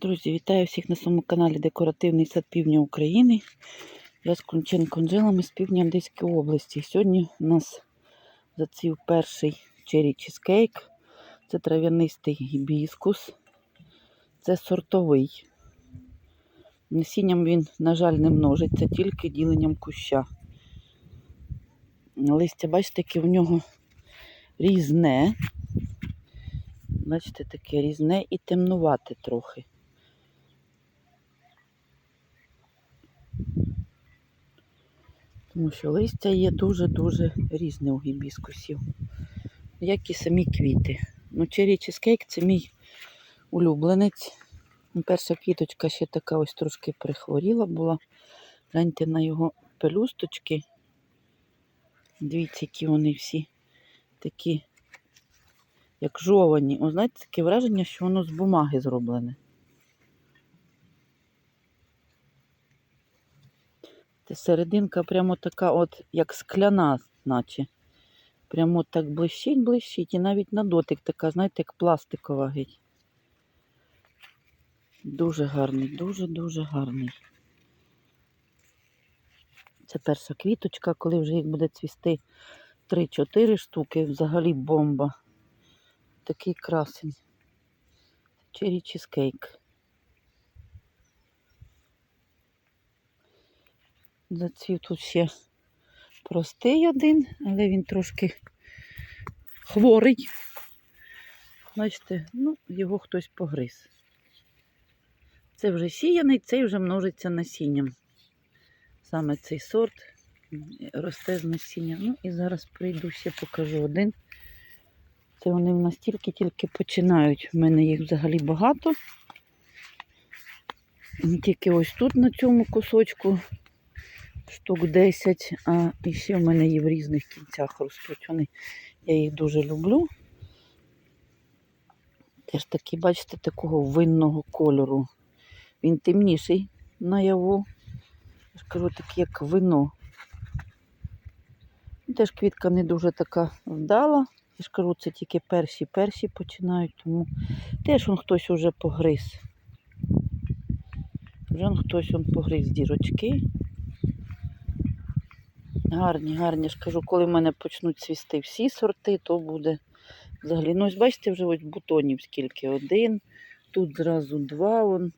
Друзі, вітаю всіх на своєму каналі Декоративний сад Півдня України. Я з Конченко Анжелами з півдня Одеської області. Сьогодні у нас зацвів перший черрі чизкейк. Це трав'янистий гібіскус. Це сортовий. Насінням він, на жаль, не множиться, тільки діленням куща. Листя, бачите, яке в нього різне. Бачите, таке різне і темнувате трохи. Тому що листя є дуже-дуже різне у гібіскусів, як і самі квіти. Ну, черрі чизкейк це мій улюбленець. Перша квіточка ще така ось трошки прихворіла була. Гляньте на його пелюсточки. Дивіться, які вони всі такі, як жовані. О, знаєте, таке враження, що воно з бумаги зроблене. Це серединка прямо така, от, як скляна, наче. Прямо так блищить, блищить. І навіть на дотик така, знаєте, як пластикова геть. Дуже гарний, дуже-дуже гарний. Це перша квіточка, коли вже їх буде цвісти 3-4 штуки, взагалі бомба. Такий красень. Черрі чизкейк. Зацвів тут ще простий один, але він трошки хворий. Бачите, ну, його хтось погриз. Це вже сіяний, цей вже множиться насінням. Саме цей сорт росте з насіння. Ну і зараз прийду ще покажу один. Це вони в нас тільки-тільки починають. У мене їх взагалі багато. Тільки ось тут на цьому кусочку штук 10, а ще в мене є в різних кінцях ростуть. Вони, я їх дуже люблю. Теж такі, бачите, такого винного кольору. Він темніший наяву. Я ж кажу, такий, як вино. Теж квітка не дуже така вдала. Я ж кажу, це тільки перші-перші починають, тому теж он хтось уже погриз. Вже он хтось он погриз дірочки. Гарні, гарні. Ж кажу, коли в мене почнуть цвісти всі сорти, то буде взагалі. Ну, ось бачите, вже ось бутонів скільки. Один, тут зразу два. Вон.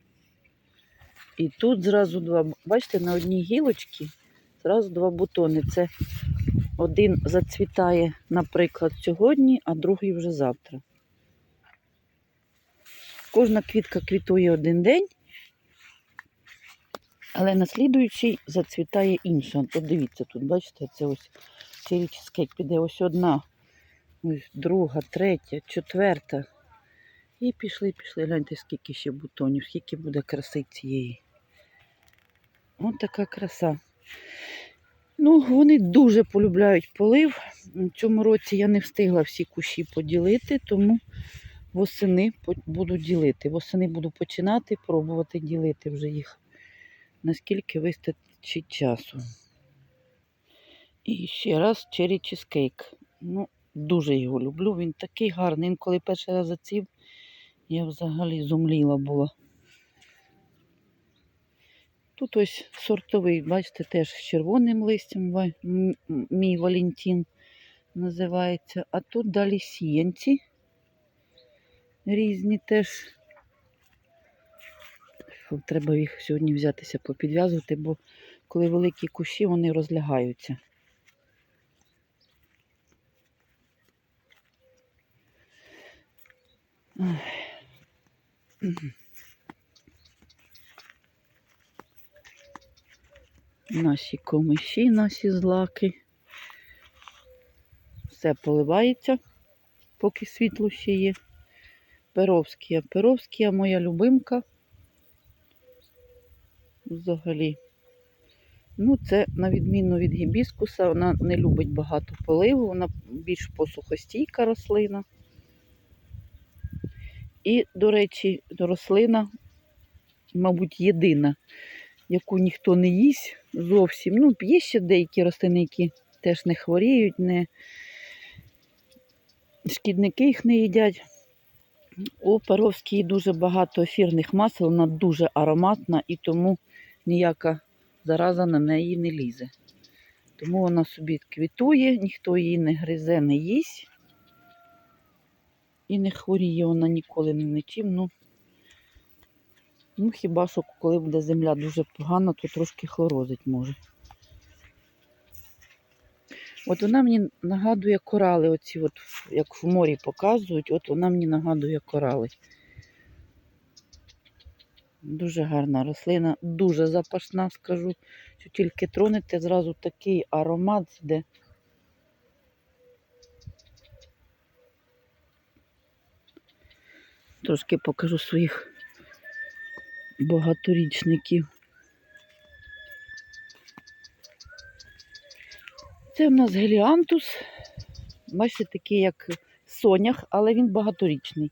І тут зразу два. Бачите, на одній гілочці зразу два бутони. Це один зацвітає, наприклад, сьогодні, а другий вже завтра. Кожна квітка квітує один день, але наслідуючий зацвітає інша. От дивіться, тут, бачите, це ось чирічскейк піде ось одна, ось друга, третя, четверта. І пішли, пішли. Гляньте, скільки ще бутонів, скільки буде краси цієї. Ось така краса. Ну, вони дуже полюбляють полив. В цьому році я не встигла всі кущі поділити, тому восени буду ділити. Восени буду починати, пробувати ділити вже їх, наскільки вистачить часу. І ще раз черрі чизкейк. Ну, дуже його люблю. Він такий гарний. Він коли перший раз заців, я взагалі зумліла була. Тут ось сортовий, бачите, теж з червоним листям мій Валентин називається. А тут далі сіянці різні теж. Треба їх сьогодні взятися попідв'язувати, бо коли великі кущі, вони розлягаються. Наші комиші, наші злаки. Все поливається, поки світло ще є. Перовськія. Перовськія моя любимка. Взагалі. Ну, це, на відміну від гібіскуса, вона не любить багато поливу, вона більш посухостійка рослина. І, до речі, рослина, мабуть, єдина, яку ніхто не їсть зовсім. Ну, є ще деякі рослини, які теж не хворіють, не... шкідники їх не їдять. У Перовській дуже багато ефірних масел, вона дуже ароматна і тому ніяка зараза на неї не лізе. Тому вона собі квітує, ніхто її не гризе, не їсть. І не хворіє вона ніколи ні нічим. Ну, ну хіба що коли буде земля дуже погана, то трошки хлорозить може. От вона мені нагадує корали, оці от, як в морі показують, от вона мені нагадує корали. Дуже гарна рослина, дуже запашна, скажу, що тільки тронете, зразу такий аромат йде. Трошки покажу своїх багаторічників. Це в нас геліантус. Бачите, такий як сонях, але він багаторічний.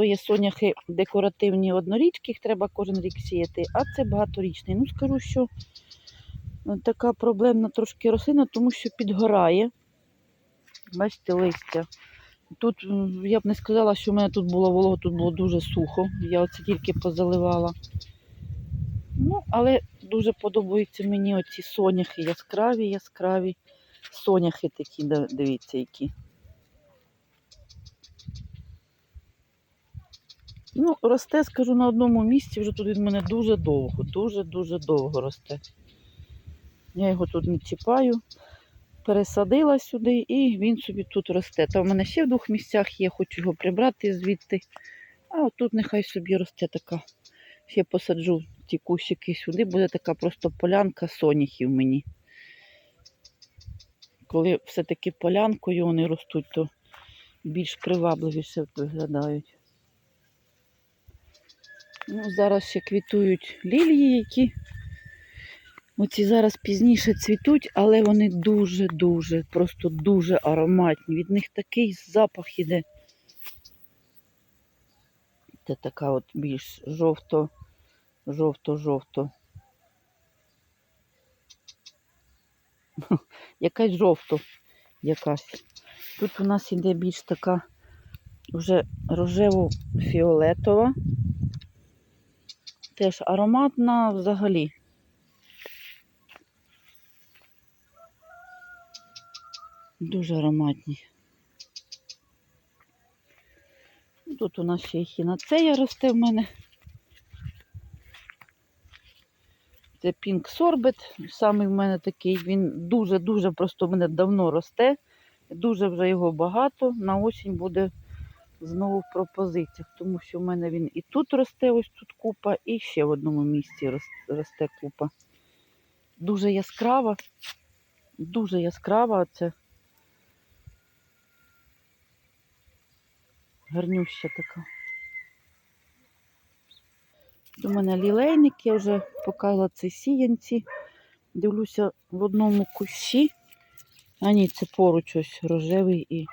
То є соняхи декоративні однорічки, їх треба кожен рік сіяти, а це багаторічний. Ну, скажу, що е, така проблемна трошки рослина, тому що підгорає. Бачите, листя. Тут я б не сказала, що в мене тут було волого, тут було дуже сухо. Я оце тільки позаливала. Ну, але дуже подобаються мені оці соняхи яскраві, яскраві. Соняхи такі, дивіться, які. Ну, росте, скажу, на одному місці, вже тут від мене дуже довго, дуже-дуже довго росте. Я його тут не чіпаю, пересадила сюди і він собі тут росте. Та в мене ще в двох місцях є, хочу його прибрати звідти. А отут нехай собі росте така. Ще посаджу ті кущики сюди, буде така просто полянка соняхів мені. Коли все-таки полянкою вони ростуть, то більш привабливіше виглядають. Ну, зараз ще квітують лілії, які оці зараз пізніше цвітуть, але вони дуже-дуже, просто дуже ароматні. Від них такий запах іде. Це така от більш жовто, жовто-жовто. Якась жовто, якась. Тут у нас іде більш така вже рожево-фіолетова. Теж ароматна взагалі. Дуже ароматні. Тут у нас ще й хінацея росте в мене. Це пінк сорбет. Саме в мене такий. Він дуже-дуже просто в мене давно росте. Дуже вже його багато. На осінь буде знову в пропозиціях, тому що в мене він і тут росте, ось тут купа, і ще в одному місці росте купа. Дуже яскрава, дуже яскрава це. Гарнюща така. У мене лілейник, я вже показала це сіянці. Дивлюся в одному кущі. А ні, це поруч ось рожевий і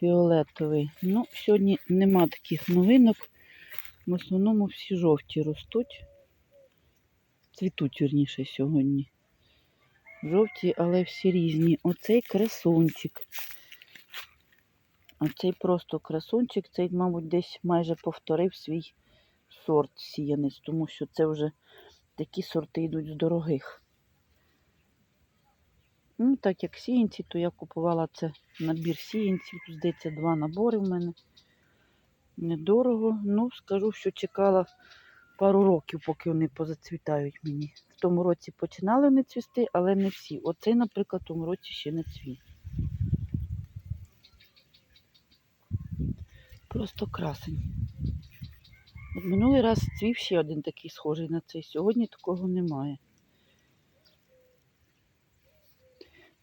фіолетовий. Ну, сьогодні нема таких новинок. В основному всі жовті ростуть. Цвітуть, вірніше, сьогодні. Жовті, але всі різні. Оцей красунчик. Оцей просто красунчик, цей, мабуть, десь майже повторив свій сорт сіянець, тому що це вже такі сорти йдуть з дорогих. Ну, так як сіянці, то я купувала це набір сіянців. Здається, два набори в мене. Недорого. Ну, скажу, що чекала пару років, поки вони позацвітають мені. В тому році починали вони цвісти, але не всі. Оцей, наприклад, в тому році ще не цвіт. Просто красень. От минулий раз цвів ще один такий схожий на цей. Сьогодні такого немає.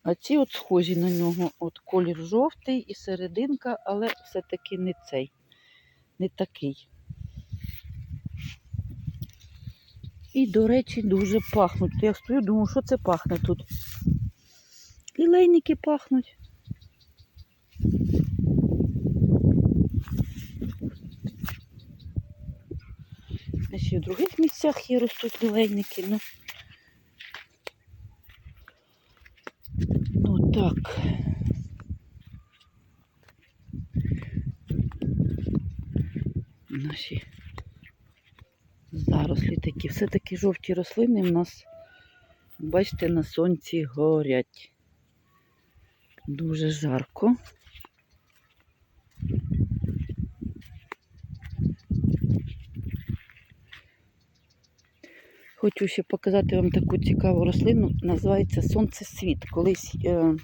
А ці от схожі на нього. От колір жовтий і серединка, але все-таки не цей, не такий. І, до речі, дуже пахнуть. Я стою, думаю, що це пахне тут. Лілейники пахнуть. І в других місцях є ростуть лілейники. Ну, ну так. наші зарослі такі. Все-таки жовті рослини в нас, бачите, на сонці горять. Дуже жарко. Хочу ще показати вам таку цікаву рослину, називається сонцесвіт. Колись е,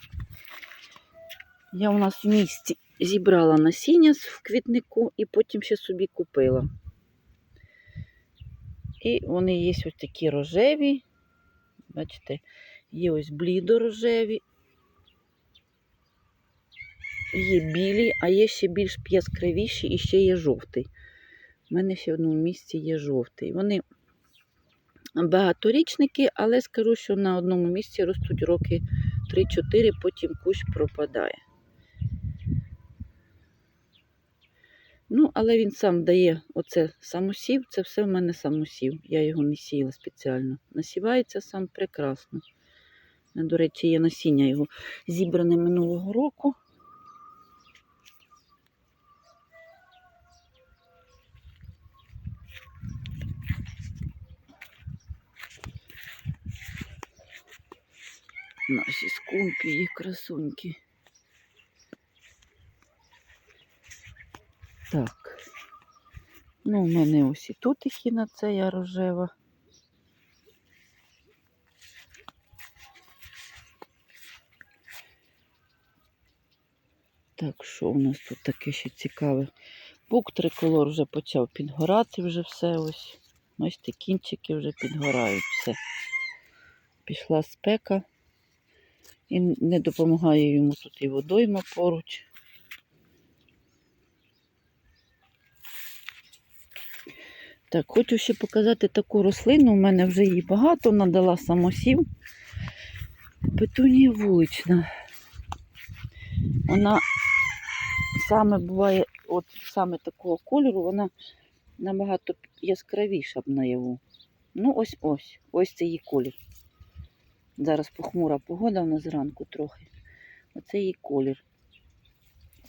я у нас в місті зібрала насіння в квітнику і потім ще собі купила. І вони є ось такі рожеві. Бачите, є ось блідорожеві, є білі, а є ще більш яскравіші і ще є жовтий. У мене ще в одному місці є жовтий. Вони багаторічники, але скажу, що на одному місці ростуть роки 3-4, потім кущ пропадає. Ну, але він сам дає оце самосів, це все в мене самосів. Я його не сіяла спеціально. Насівається сам прекрасно. До речі, є насіння його зібране минулого року. Наші скумпії, красуньки. Так. Ну, у мене ось і тут ехінацея рожева. Так, що у нас тут таке ще цікаве? Бук триколор вже почав підгорати вже все ось. Бачите, кінчики вже підгорають все. Пішла спека. І не допомагає йому тут і водойма поруч. Так, хочу ще показати таку рослину. У мене вже її багато, надала самосів. Петунія вулична. Вона саме буває, от саме такого кольору, вона набагато яскравіша б наяву. Ну, ось ось. Ось це її колір. Зараз похмура погода в нас зранку трохи. Оце її колір.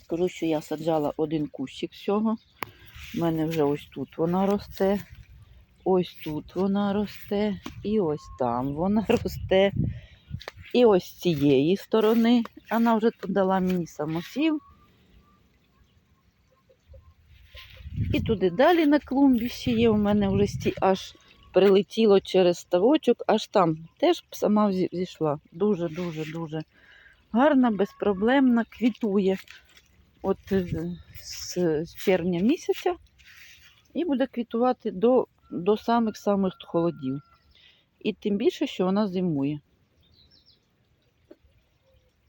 Скажу, що я саджала один кущик всього. У мене вже ось тут вона росте. Ось тут вона росте. І ось там вона росте. І ось з цієї сторони. Вона вже тут дала мені самосів. І туди далі на клумбі ще є. У мене вже аж прилетіло через ставочок, аж там теж сама зійшла. Дуже-дуже дуже гарна, безпроблемна, квітує. От е, з червня місяця і буде квітувати до, до самих-самих холодів. І тим більше, що вона зимує.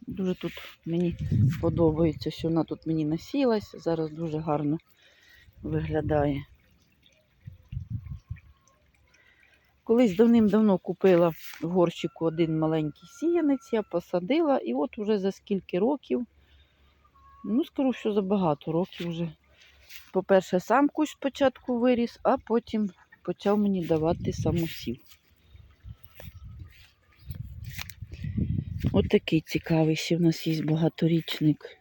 Дуже тут мені подобається, що вона тут мені насілась. Зараз дуже гарно виглядає. Колись давним-давно купила в горщику один маленький сіянець, я посадила, і от уже за скільки років, ну скажу, що за багато років вже. По-перше, сам кущ спочатку виріс, а потім почав мені давати самосів. От такий цікавий ще в нас є багаторічник.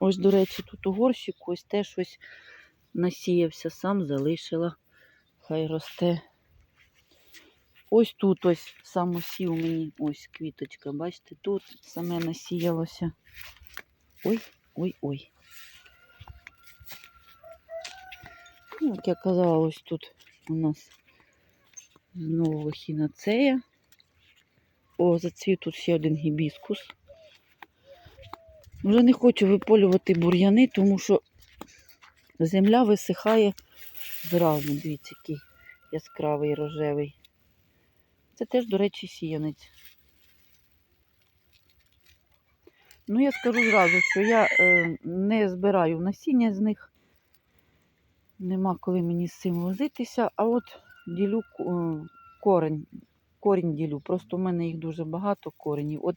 Ось, до речі, тут у горщику ось теж щось насіявся, сам залишила. Хай росте. Ось тут ось самосів мені, ось квіточка, бачите, тут саме насіялося. Ой, ой, ой. Ну, як я казала, ось тут у нас знову хінацея. О, зацвів тут ще один гібіскус. Вже не хочу виполювати бур'яни, тому що земля висихає зразу. Дивіться, який яскравий рожевий. Це теж, до речі, сіянець. Ну, я скажу зразу, що я е, не збираю насіння з них. Нема коли мені з цим возитися, а от ділю е, корень. Корінь ділю. Просто в мене їх дуже багато коренів. От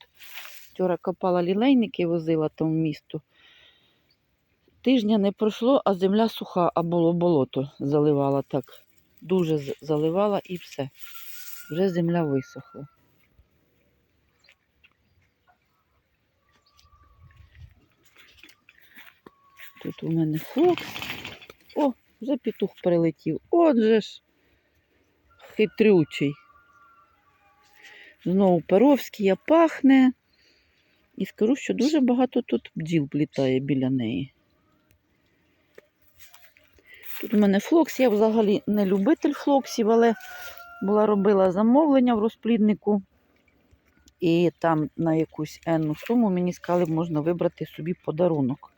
вчора копала лілейники, возила там в місто. Тижня не пройшло, а земля суха, а було болото заливала так. Дуже заливала і все. Вже земля висохла. Тут у мене флокс. О, вже петух прилетів. Отже ж, хитрючий. Знову Перовський пахне. І скажу, що дуже багато тут бджіл літає біля неї. Тут у мене флокс, я взагалі не любитель флоксів, але була робила замовлення в розпліднику. І там на якусь енну суму мені сказали, можна вибрати собі подарунок.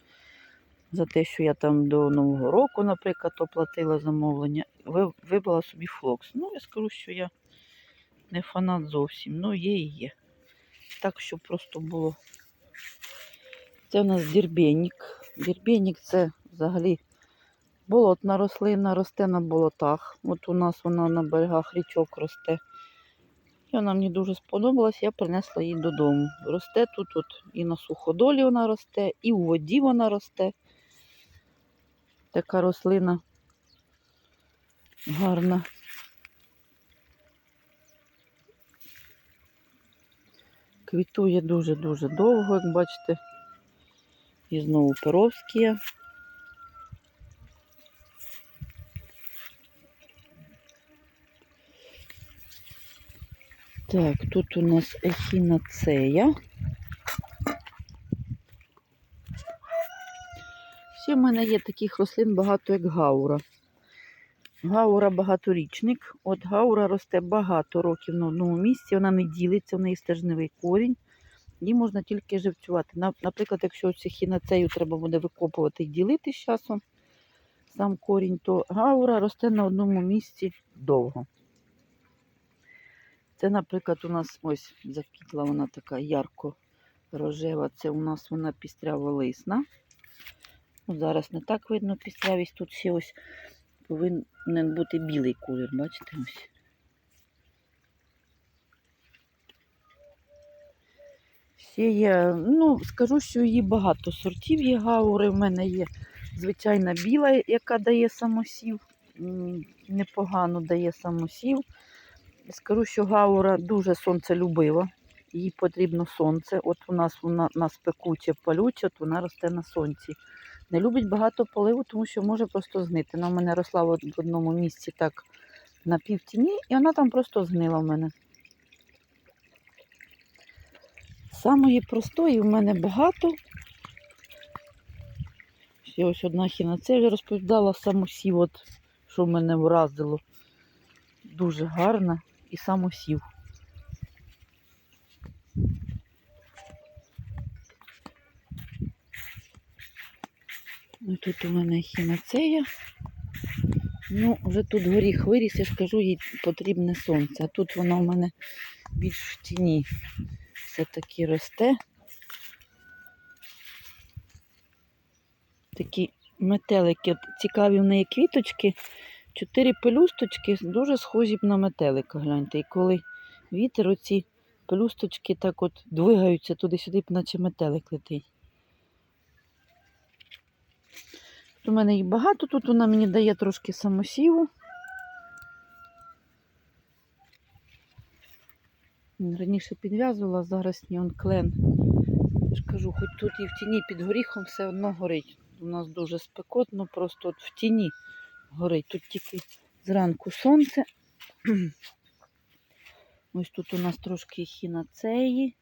За те, що я там до Нового року, наприклад, оплатила замовлення, вибрала собі флокс. Ну, я скажу, що я не фанат зовсім, ну є і є. Так, щоб просто було. Це у нас дірбєнік. Дірбєнік це взагалі болотна рослина, росте на болотах. От у нас вона на берегах річок росте. І вона мені дуже сподобалась, я принесла її додому. Росте тут от і на суходолі вона росте, і у воді вона росте. Така рослина гарна. Квітує дуже-дуже довго, як бачите. І знову Перовські. Так, тут у нас ехінацея. Ще в мене є таких рослин багато, як гаура. Гаура багаторічник. От гаура росте багато років на одному місці, вона не ділиться, в неї стержневий корінь. Її можна тільки живцювати. Наприклад, якщо цю хінацею треба буде викопувати і ділити з часом сам корінь, то гаура росте на одному місці довго. Це, наприклад, у нас ось заквітла вона така ярко рожева. Це у нас вона пістряво-лисна. Ну, зараз не так видно пістрявість. Тут ще ось повинен бути білий колір, бачите ось. Ще є, ну, скажу, що її багато сортів є гаури. В мене є звичайна біла, яка дає самосів. Непогано дає самосів. Скажу, що гаура дуже сонцелюбива. Їй потрібно сонце. От у нас вона нас пекуче, палюче, от вона росте на сонці. Не любить багато поливу, тому що може просто згнити. Вона в мене росла в одному місці так на півтіні, і вона там просто згнила в мене. Самої простої в мене багато. Ще ось одна хіна. вже розповідала самосів, от, що в мене вразило. Дуже гарна і самосів. Ну, тут у мене хінацея. Ну, вже тут горіх виріс, я ж кажу, їй потрібне сонце. А тут вона у мене більш в тіні все-таки росте. Такі метелики. Цікаві в неї квіточки. Чотири пелюсточки дуже схожі б на метелика, гляньте. І коли вітер, оці пелюсточки так от двигаються туди-сюди, наче метелик летить. У мене їх багато, тут вона мені дає трошки самосіву. Раніше підв'язувала, зараз ні клен. Я ж кажу, хоч тут і в тіні під горіхом все одно горить. У нас дуже спекотно, просто от в тіні горить. Тут тільки зранку сонце. Ось тут у нас трошки хінацеї.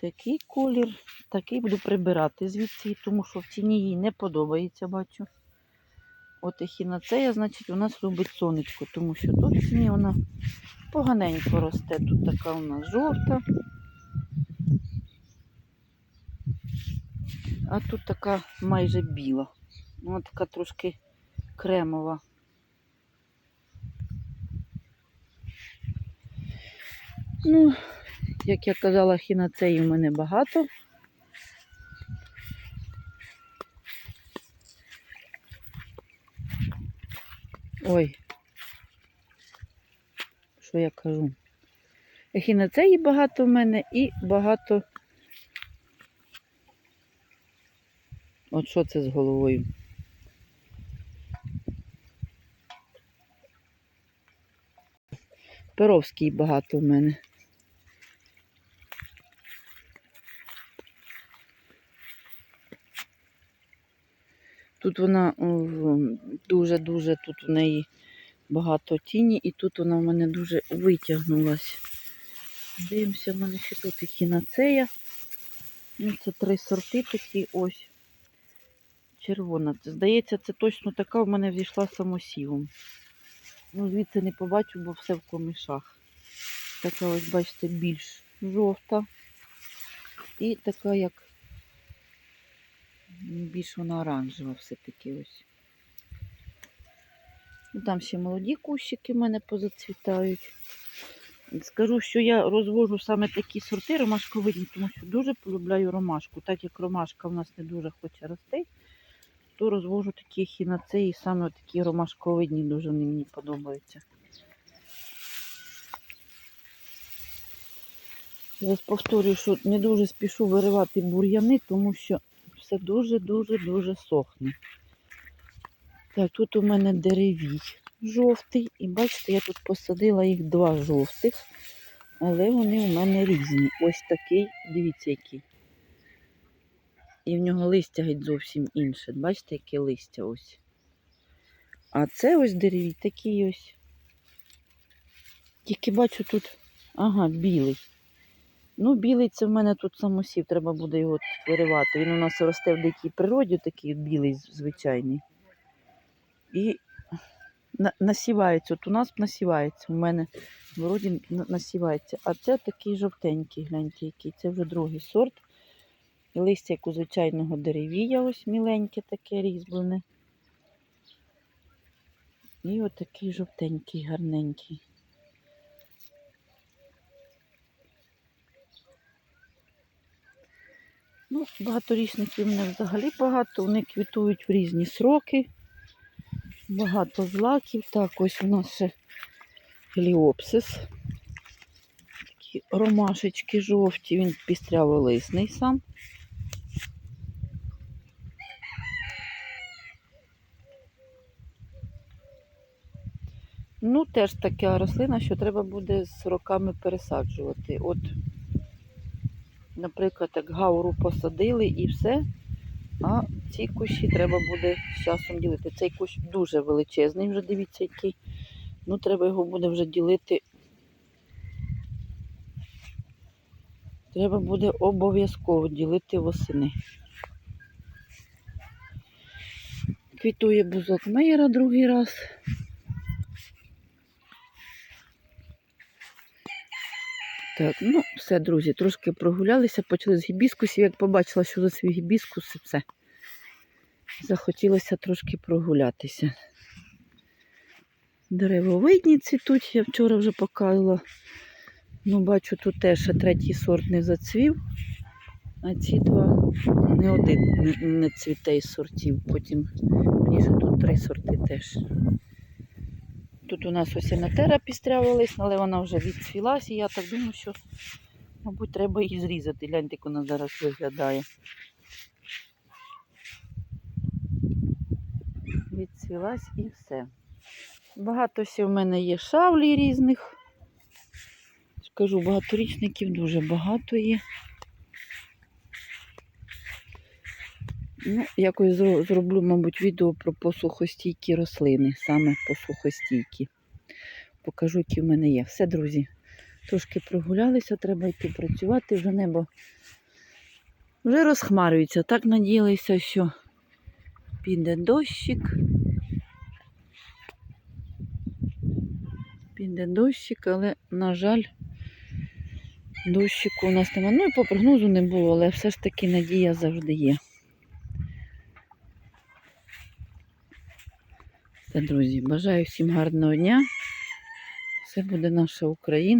Такий колір, такий буду прибирати звідси, тому що в тіні їй не подобається, бачу. От ехінацея, значить, у нас любить сонечко, тому що тут в тіні вона поганенько росте. Тут така у нас жовта. А тут така майже біла. Вона така трошки кремова. Ну, як я казала, хінацеї в мене багато. Ой, що я кажу? Ехінацеї багато в мене і багато. От що це з головою? Перовський багато в мене. Тут вона дуже-дуже тут у неї багато тіні, і тут вона в мене дуже витягнулась. Дивимося, в мене ще тут і хінацея. Ну, це три сорти такі ось. Червона. Здається, це точно така в мене взійшла самосівом. Ну, звідси не побачу, бо все в комишах. Така ось, бачите, більш жовта. І така, як більш вона оранжева все-таки ось. Ну, Там ще молоді кущики в мене позацвітають. Скажу, що я розвожу саме такі сорти ромашковидні, тому що дуже полюбляю ромашку. Так як ромашка в нас не дуже хоче рости, то розвожу такі хінацеї, саме такі ромашковидні дуже мені подобаються. Я повторюю, що не дуже спішу виривати бур'яни, тому що все дуже-дуже-дуже сохне. Так, тут у мене деревій жовтий. І бачите, я тут посадила їх два жовтих, але вони у мене різні. Ось такий, дивіться, який. І в нього листя геть зовсім інше. Бачите, яке листя ось. А це ось деревій такий ось. Тільки бачу тут, ага, білий. Ну, білий це в мене тут самосів, треба буде його виривати. Він у нас росте в дикій природі, такий білий звичайний. І на- насівається. От у нас насівається. У мене вроді на- насівається. А це такий жовтенький, гляньте, який. Це вже другий сорт. Листя як у звичайного деревія, ось міленьке таке різьблене. І отакий жовтенький, гарненький. Ну, багаторічників в мене взагалі багато. Вони квітують в різні сроки. Багато злаків. Так, ось у нас ще гліопсис. Такі ромашечки жовті, він пістряволисний сам. Ну, теж така рослина, що треба буде з роками пересаджувати. От, наприклад, як гауру посадили і все, а ці кущі треба буде з часом ділити. Цей кущ дуже величезний, вже дивіться, який. Ну, треба його буде вже ділити. Треба буде обов'язково ділити восени. Квітує бузок Мейера другий раз. Так, ну все, друзі, трошки прогулялися, почали з гібіскусів. Як побачила, що за свій гібіскус, все. Захотілося трошки прогулятися. Деревовидні цвітуть, я вчора вже показувала. Ну, бачу, тут теж третій сорт не зацвів, а ці два не один не, не цвіте із сортів. Потім мені тут три сорти теж. Тут у нас ось енотера пістрявилась, але вона вже відцвілась, і я так думаю, що, мабуть, треба її зрізати. Гляньте, як вона зараз виглядає. Відцвілась і все. Багато ще в мене є шавлі різних. Скажу, багаторічників дуже багато є. Ну, якось зроблю, мабуть, відео про посухостійкі рослини, саме посухостійкі. Покажу, які в мене є. Все, друзі. Трошки прогулялися, треба йти працювати, вже небо вже розхмарюється. Так надіялися, що піде дощик. Піде дощик, але, на жаль, дощику у нас немає. Ну і по прогнозу не було, але все ж таки надія завжди є. Друзі, бажаю всім гарного дня. Все буде наша Україна.